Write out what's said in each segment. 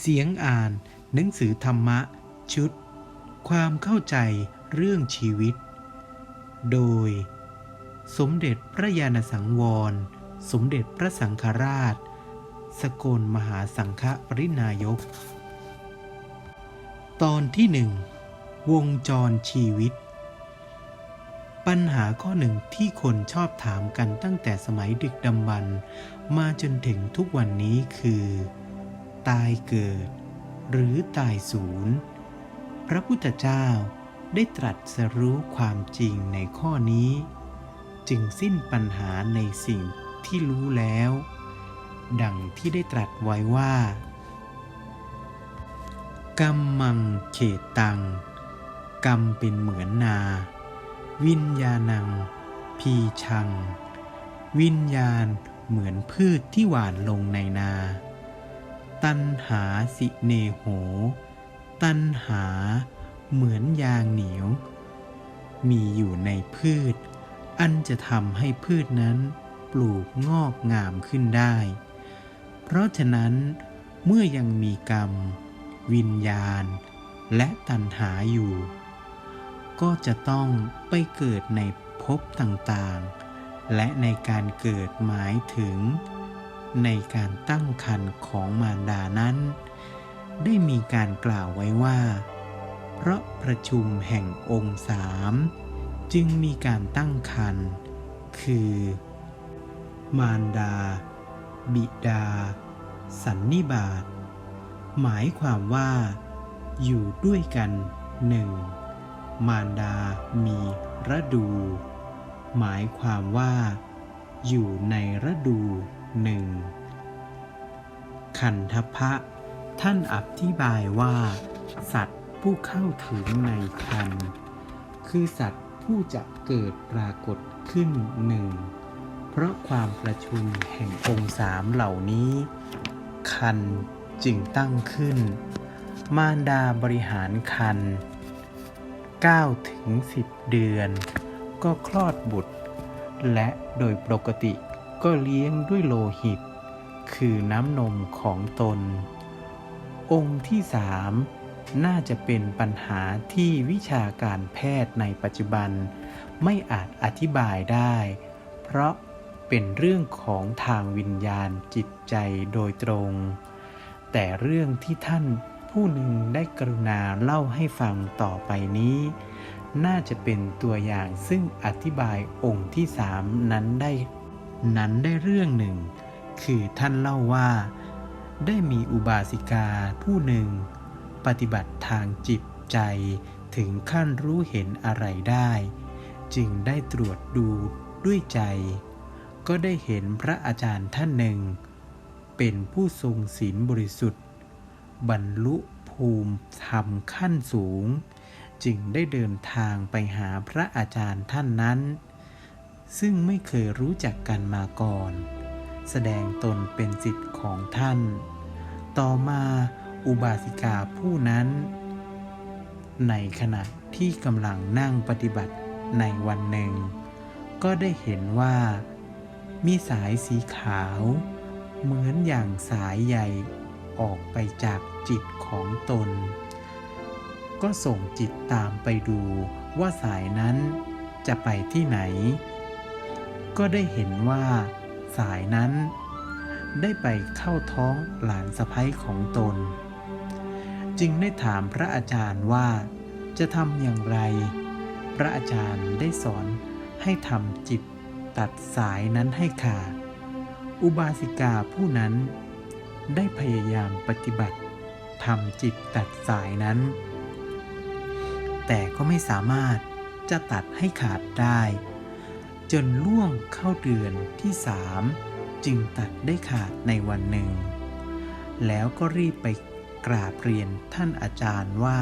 เสียงอ่าน หนังสือธรรมะ ชุด ความเข้าใจเรื่องชีวิต โดย สมเด็จพระยาณสังวร สมเด็จพระสังฆราช สกลมหาสังฆปรินายก ตอนที่หนึ่งวงจรชีวิต ปัญหาข้อหนึ่งที่คนชอบถามกันตั้งแต่สมัยดึกดำบรรมาจนถึงทุกวันนี้คือ ตายเกิด หรือตายศูนย์ พระพุทธเจ้าได้ตรัสรู้ความจริงในข้อนี้ จึงสิ้นปัญหาในสิ่งที่รู้แล้ว ดังที่ได้ตรัสไว้ว่า กรรมังเขตตัง กรรมเป็นเหมือนนา วิญญาณัง พีชัง วิญญาณเหมือนพืชที่หว่านลงในนา ตันหาสิเนโห ตันหา เหมือนยางเหนียว มีอยู่ในพืช อันจะทำให้พืชนั้นปลูกงอกงามขึ้นได้ เพราะฉะนั้นเมื่อยังมีกรรม วิญญาณ และตัณหาอยู่ ก็จะต้องไปเกิดในภพต่างๆ และในการเกิดหมายถึง ในการตั้งครรภ์ของมารดานั้น ได้มีการกล่าวไว้ว่า เพราะประชุมแห่งองค์สามจึงมีการตั้งครรภ์คือ มารดา บิดา สันนิบาต หมายความว่า อยู่ด้วยกันหนึ่งมารดามีระดู หมายความว่า อยู่ในระดู หนึ่งขันธพะ ท่านอธิบายว่า สัตว์ผู้เข้าถึงในคัน คือสัตว์ผู้จะเกิดปรากฏขึ้นหนึ่งเพราะความประชุมแห่งองค์สามเหล่านี้ คันจึงตั้งขึ้น มารดาบริหารคัน9ถึง10 เดือน ก็คลอดบุตร และโดยปกติ ก็เลี้ยงด้วยโลหิต คือน้ำนมของตน องค์ที่สามน่าจะเป็นปัญหาที่วิชาการแพทย์ในปัจจุบัน ไม่อาจอธิบายได้ เพราะเป็นเรื่องของทางวิญญาณจิตใจโดยตรง แต่เรื่องที่ท่านผู้หนึ่งได้กรุณาเล่าให้ฟังต่อไปนี้ น่าจะเป็นตัวอย่างซึ่งอธิบายองค์ที่สามนั้นได้ นั้นได้เรื่องหนึ่ง คือท่านเล่าว่า ได้มีอุบาสิกาผู้หนึ่ง ปฏิบัติทางจิตใจถึงขั้นรู้เห็นอะไรได้ จึงได้ตรวจดูด้วยใจ ก็ได้เห็นพระอาจารย์ท่านหนึ่ง เป็นผู้ทรงศีลบริสุทธิ์ บรรลุภูมิธรรมขั้นสูง จึงได้เดินทางไปหาพระอาจารย์ท่านนั้น ซึ่งไม่เคยรู้จักกันมาก่อน แสดงตนเป็นสิทธิ์ของท่าน ต่อมาอุบาสิกาผู้นั้น ในขณะที่กำลังนั่งปฏิบัติในวันหนึ่ง ก็ได้เห็นว่า มีสายสีขาว เหมือนอย่างสายใยออกไปจากจิตของตน ก็ส่งจิตตามไปดูว่าสายนั้นจะไปที่ไหน ก็ได้เห็นว่าสายนั้น ได้ไปเข้าท้องหลานสะพ้ยของตน จึงได้ถามพระอาจารย์ว่าจะทำอย่างไร พระอาจารย์ได้สอนให้ทำจิตตัดสายนั้นให้ขาด อุบาสิกาผู้นั้น ได้พยายามปฏิบัติทำจิตตัดสายนั้น แต่ก็ไม่สามารถจะตัดให้ขาดได้ จนล่วงเข้าเดือนที่สามจึงตัดได้ขาดในวันหนึ่ง แล้วก็รีบไปกราบเรียนท่านอาจารย์ว่า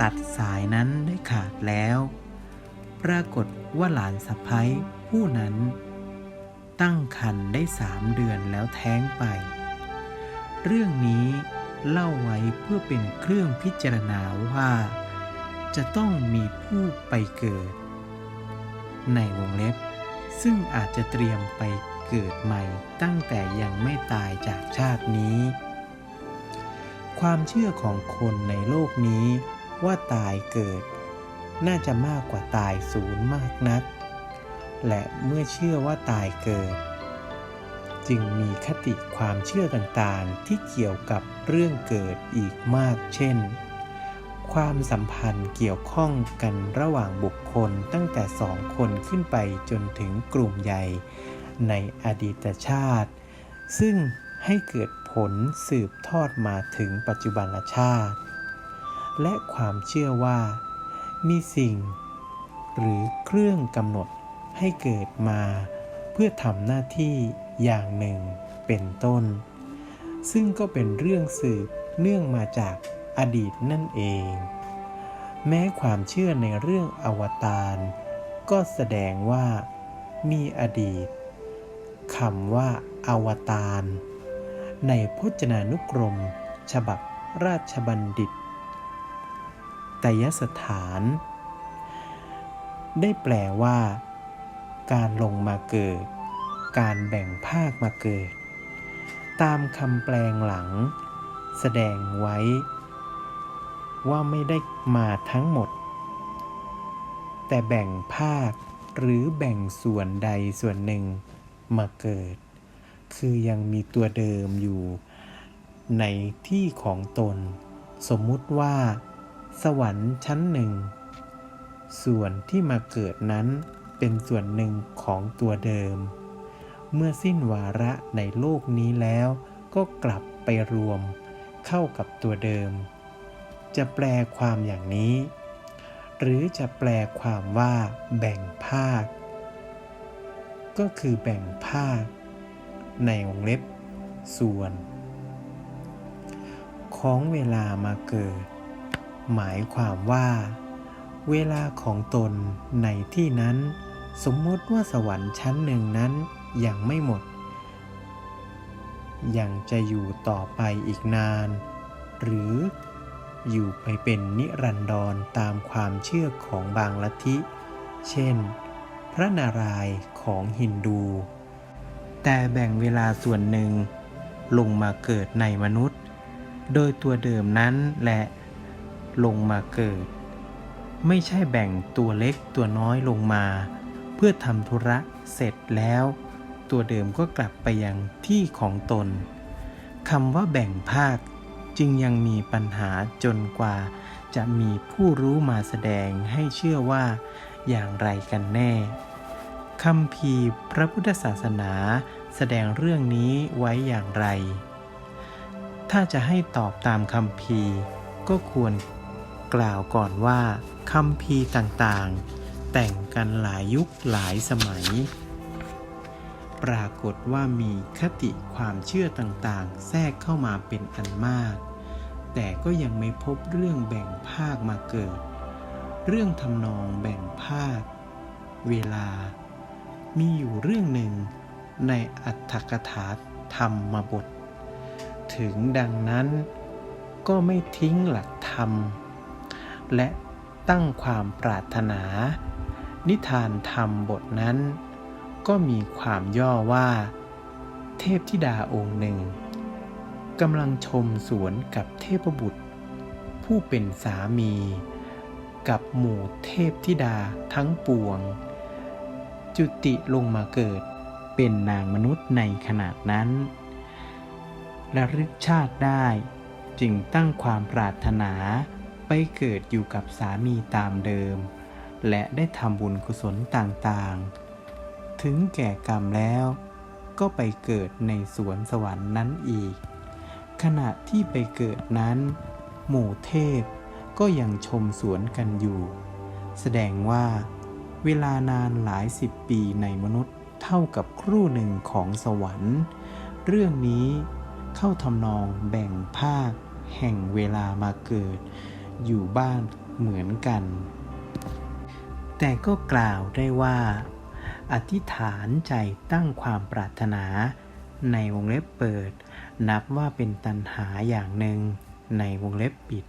ตัดสายนั้นได้ขาดแล้ว ปรากฏว่าหลานสะพ้ยผู้นั้น ตั้งครรภ์ได้สามเดือนแล้วแท้งไป เรื่องนี้เล่าไว้เพื่อเป็นเครื่องพิจารณาว่า จะต้องมีผู้ไปเกิด ในวงเล็บ ซึ่งอาจจะเตรียมไปเกิดใหม่ตั้งแต่ยังไม่ตายจากชาตินี้ ความเชื่อของคนในโลกนี้ว่าตายเกิด น่าจะมากกว่าตายศูนย์มากนัก และเมื่อเชื่อว่าตายเกิด จึงมีคติความเชื่อต่างๆที่เกี่ยวกับเรื่องเกิดอีกมากเช่น ความสัมพันธ์เกี่ยวข้องกันระหว่างบุคคลตั้งแต่สองคนขึ้นไปจนถึงกลุ่มใหญ่ ในอดีตชาติ ซึ่งให้เกิดผลสืบทอดมาถึงปัจจุบันชาติ และความเชื่อว่า มีสิ่ง หรือเครื่องกำหนดให้เกิดมา เพื่อทำหน้าที่อย่างหนึ่งเป็นต้น ซึ่งก็เป็นเรื่องสืบเนื่องมาจาก อดีตนั่นเอง แม้ความเชื่อในเรื่องอวตารก็แสดงว่ามีอดีตคำว่าอวตารในพจนานุกรม ฉบับราชบัณฑิตตยสถาน ได้แปลว่า การลงมาเกิด การแบ่งภาคมาเกิด ตามคำแปลงหลัง แสดงไว้ ว่าไม่ได้มาทั้งหมด แต่แบ่งภาคหรือแบ่งส่วนใดส่วนหนึ่งมาเกิด คือยังมีตัวเดิมอยู่ในที่ของตน สมมุติว่า สวรรค์ชั้นหนึ่ง ส่วนที่มาเกิดนั้นเป็นส่วนหนึ่งของตัวเดิม เมื่อสิ้นวาระในโลกนี้แล้วก็กลับไปรวมเข้ากับตัวเดิม จะแปลความอย่างนี้ หรือจะแปลความว่าแบ่งภาค ก็คือแบ่งภาค ในวงเล็บ ส่วน ของเวลามาเกิด หมายความว่า เวลาของตนในที่นั้น สมมติว่าสวรรค์ชั้นหนึ่งนั้นยังไม่หมด ยังจะอยู่ต่อไปอีกนาน หรือ อยู่ไปเป็นนิรันดรตามความเชื่อของบางลัทธิ เช่น พระนารายณ์ของฮินดู แต่แบ่งเวลาส่วนหนึ่ง ลงมาเกิดในมนุษย์ โดยตัวเดิมนั้นและลงมาเกิด ไม่ใช่แบ่งตัวเล็กตัวน้อยลงมา เพื่อทำธุระเสร็จแล้ว ตัวเดิมก็กลับไปยังที่ของตนคำว่าแบ่งภาค จึงยังมีปัญหาจนกว่า จะมีผู้รู้มาแสดงให้เชื่อว่าอย่างไรกันแน่คำพีพระพุทธศาสนาแสดงเรื่องนี้ไว้อย่างไร ถ้าจะให้ตอบตามคำพีก็ควรกล่าวก่อนว่าคำพีต่างๆ แต่งกันหลายยุคหลายสมัย ปรากฏว่ามีคติความเชื่อต่างๆ แทรกเข้ามาเป็นอันมาก แต่ก็ยังไม่พบเรื่องแบ่งภาคมาเกิด เรื่องทำนองแบ่งภาค เวลา มีอยู่เรื่องหนึ่งในอัตถกถาธรรมบท ถึงดังนั้นก็ไม่ทิ้งหลักธรรม และตั้งความปรารถนา นิทานธรรมบทนั้น ก็มีความย่อว่า เทพธิดาองค์หนึ่งกำลังชมสวนกับเทพบุตร ผู้เป็นสามี กับหมู่เทพธิดาทั้งปวง จุติลงมาเกิดเป็นนางมนุษย์ในขนาดนั้นระลึกชาติได้จึงตั้งความปรารถนาไปเกิดอยู่กับสามีตามเดิม และได้ทำบุญกุศลต่างๆ ถึงแก่กรรมแล้ว ก็ไปเกิดในสวนสวรรค์นั้นอีก ขณะที่ไปเกิดนั้น หมู่เทพก็ยังชมสวนกันอยู่ แสดงว่าเวลานานหลายสิบปีในมนุษย์เท่ากับครู่หนึ่งของสวรรค์ เรื่องนี้เข้าทำนองแบ่งภาค แห่งเวลามาเกิด อยู่บ้านเหมือนกัน แต่ก็กล่าวได้ว่า อธิษฐานใจตั้งความปรารถนา ในวงเล็บเปิด นับว่าเป็นตันหาอย่างหนึ่ง ในวงเล็บปิด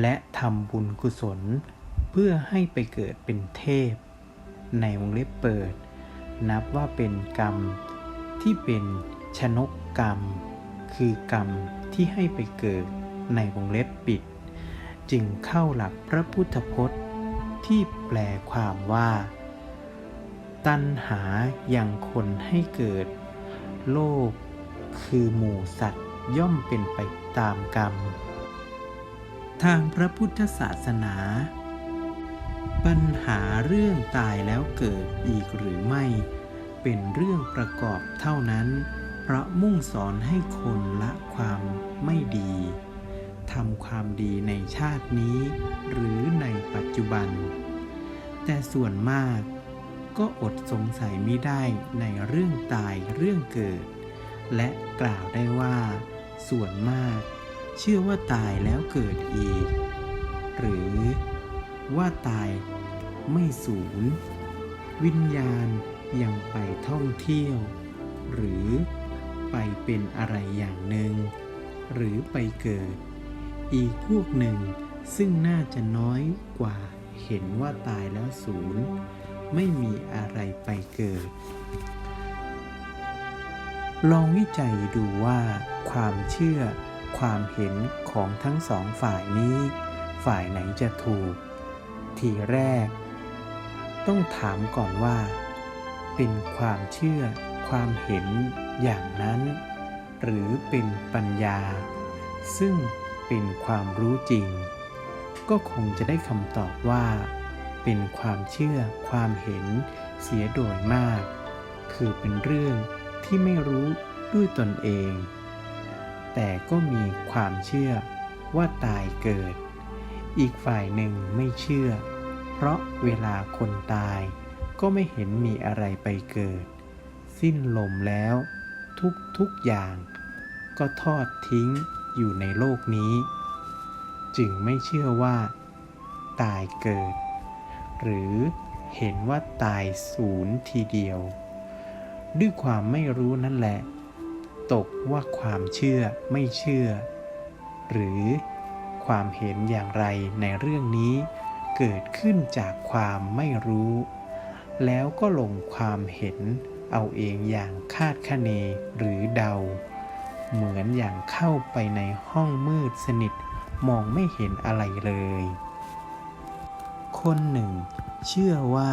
และทำบุญกุศล เพื่อให้ไปเกิดเป็นเทพ ในวงเล็บเปิด นับว่าเป็นกรรม ที่เป็นชนกกรรม คือกรรมที่ให้ไปเกิดในวงเล็บปิด จึงเข้าหลักพระพุทธพจน์ ที่แปลความว่า ตัณหายังคนให้เกิด โลกคือหมู่สัตว์ย่อมเป็นไปตามกรรม ทางพระพุทธศาสนา ปัญหาเรื่องตายแล้วเกิดอีกหรือไม่ เป็นเรื่องประกอบเท่านั้น เพราะมุ่งสอนให้คนละความไม่ดีทำความดีในชาตินี้ หรือในปัจจุบัน แต่ส่วนมาก ก็อดสงสัยไม่ได้ในเรื่องตายเรื่องเกิด และกล่าวได้ว่า ส่วนมาก เชื่อว่าตายแล้วเกิดอีก หรือว่าตายไม่สูญ วิญญาณยังไปท่องเที่ยว หรือไปเป็นอะไรอย่างหนึ่ง หรือไปเกิด อีกพวกหนึ่งซึ่งน่าจะน้อยกว่าเห็นว่าตายแล้วศูนย์ ไม่มีอะไรไปเกิด ลองวิจัยดูว่าความเชื่อ ความเห็นของทั้งสองฝ่ายนี้ ฝ่ายไหนจะถูก ทีแรก ต้องถามก่อนว่า เป็นความเชื่อ ความเห็นอย่างนั้น หรือเป็นปัญญา ซึ่งเป็นความรู้จริง ก็คงจะได้คำตอบว่า เป็นความเชื่อความเห็นเสียโดยมาก คือเป็นเรื่องที่ไม่รู้ด้วยตนเอง แต่ก็มีความเชื่อว่าตายเกิด อีกฝ่ายหนึ่งไม่เชื่อ เพราะเวลาคนตายก็ไม่เห็นมีอะไรไปเกิด สิ้นลมแล้วทุกทุกอย่าง ก็ทอดทิ้งอยู่ในโลกนี้ จึงไม่เชื่อว่า ตายเกิด หรือเห็นว่าตายศูนย์ทีเดียว ด้วยความไม่รู้นั่นแหละ ตกว่าความเชื่อไม่เชื่อ หรือความเห็นอย่างไรในเรื่องนี้ เกิดขึ้นจากความไม่รู้ แล้วก็ลงความเห็นเอาเองอย่างคาดคะเนหรือเดา เหมือนอย่างเข้าไปในห้องมืดสนิทมองไม่เห็นอะไรเลย คนหนึ่ง เชื่อว่า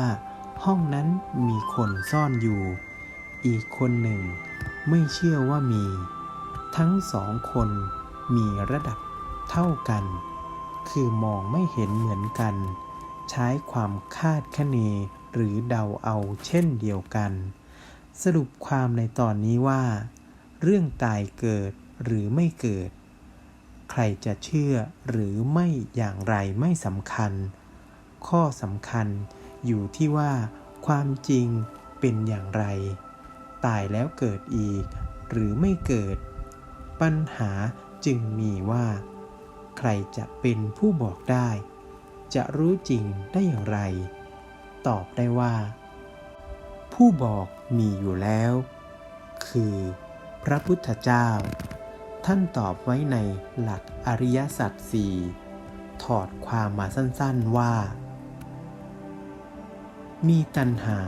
ห้องนั้นมีคนซ่อนอยู่ อีกคนหนึ่ง ไม่เชื่อว่ามี ทั้งสองคนมีระดับเท่ากัน คือมองไม่เห็นเหมือนกัน ใช้ความคาดคะเนหรือเดาเอาเช่นเดียวกัน สรุปความในตอนนี้ว่า เรื่องตายเกิดหรือไม่เกิด ใครจะเชื่อหรือไม่อย่างไรไม่สำคัญ ข้อสำคัญอยู่ที่ว่าความจริงเป็นอย่างไร ตายแล้วเกิดอีก หรือไม่เกิด ปัญหาจึงมีว่า ใครจะเป็นผู้บอกได้ จะรู้จริงได้อย่างไร ตอบได้ว่า ผู้บอกมีอยู่แล้ว คือพระพุทธเจ้า ท่านตอบไว้ในหลักอริยสัจสี่ถอดความมาสั้นๆว่า มีตัณหา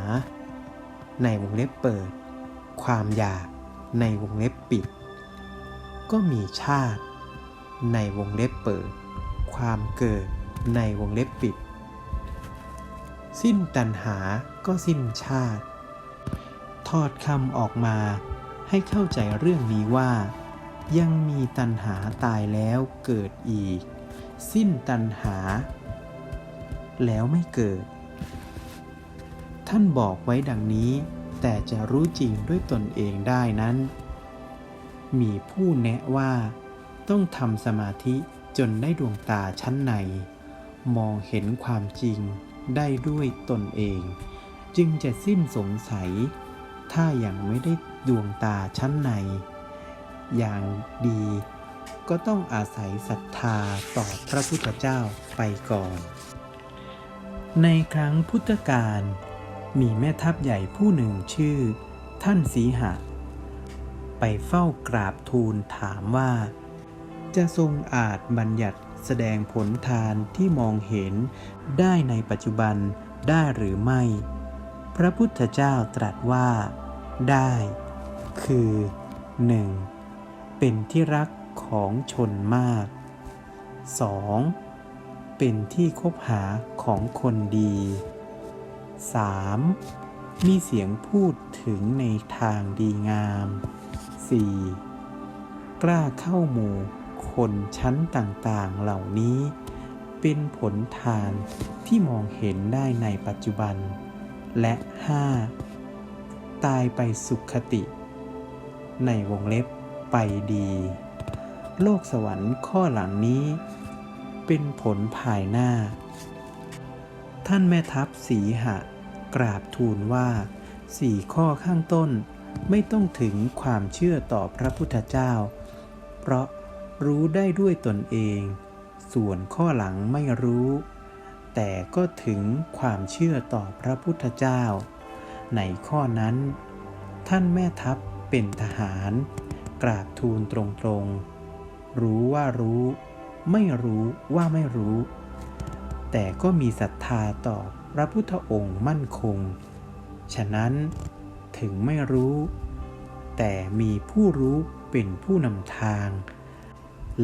ในวงเล็บเปิด ความอยากในวงเล็บปิด ก็มีชาติ ในวงเล็บเปิด ความเกิดในวงเล็บปิด สิ้นตัณหาก็สิ้นชาติ ทอดคำออกมาให้เข้าใจเรื่องนี้ว่า ยังมีตัณหาตายแล้วเกิดอีก สิ้นตัณหา แล้วไม่เกิด ท่านบอกไว้ดังนี้ แต่จะรู้จริงด้วยตนเองได้นั้น มีผู้แนะว่า ต้องทำสมาธิจนได้ดวงตาชั้นใน มองเห็นความจริงได้ด้วยตนเอง จึงจะสิ้นสงสัย ถ้ายัางไม่ได้ดวงตาชั้นใน อย่างดีก็ต้องอาศัยศรัทธาต่อพระพุทธเจ้าไปก่อน ในครั้งพุทธกาล มีแม่ทัพใหญ่ผู้หนึ่งชื่อ ท่านสีหะ ไปเฝ้ากราบทูลถามว่า จะทรงอาจบัญญัติแสดงผลทานที่มองเห็นได้ในปัจจุบันได้หรือไม่ พระพุทธเจ้าตรัสว่า ได้ คือ 1. เป็นที่รักของชนมาก 2. เป็นที่คบหาของคนดี 3. มีเสียงพูดถึงในทางดีงาม 4. กล้าเข้าหมู่คนชั้นต่างๆเหล่านี้ เป็นผลทานที่มองเห็นได้ในปัจจุบัน และ 5. ตายไปสุขติ ในวงเล็บไปดี โลกสวรรค์ข้อหลังนี้ เป็นผลภายหน้า ท่านแม่ทัพสีหะ กราบทูลว่าสี่ข้อข้างต้นไม่ต้องถึงความเชื่อต่อพระพุทธเจ้า เพราะรู้ได้ด้วยตนเอง ส่วนข้อหลังไม่รู้ แต่ก็ถึงความเชื่อต่อพระพุทธเจ้า ในข้อนั้น ท่านแม่ทัพเป็นทหาร กราบทูลตรงๆ รู้ว่ารู้ ไม่รู้ว่าไม่รู้ แต่ก็มีศรัทธาต่อพระพุทธองค์มั่นคง ฉะนั้นถึงไม่รู้ แต่มีผู้รู้เป็นผู้นำทาง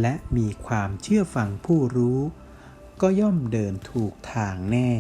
และมีความเชื่อฟังผู้รู้ ก็ย่อมเดินถูกทางแน่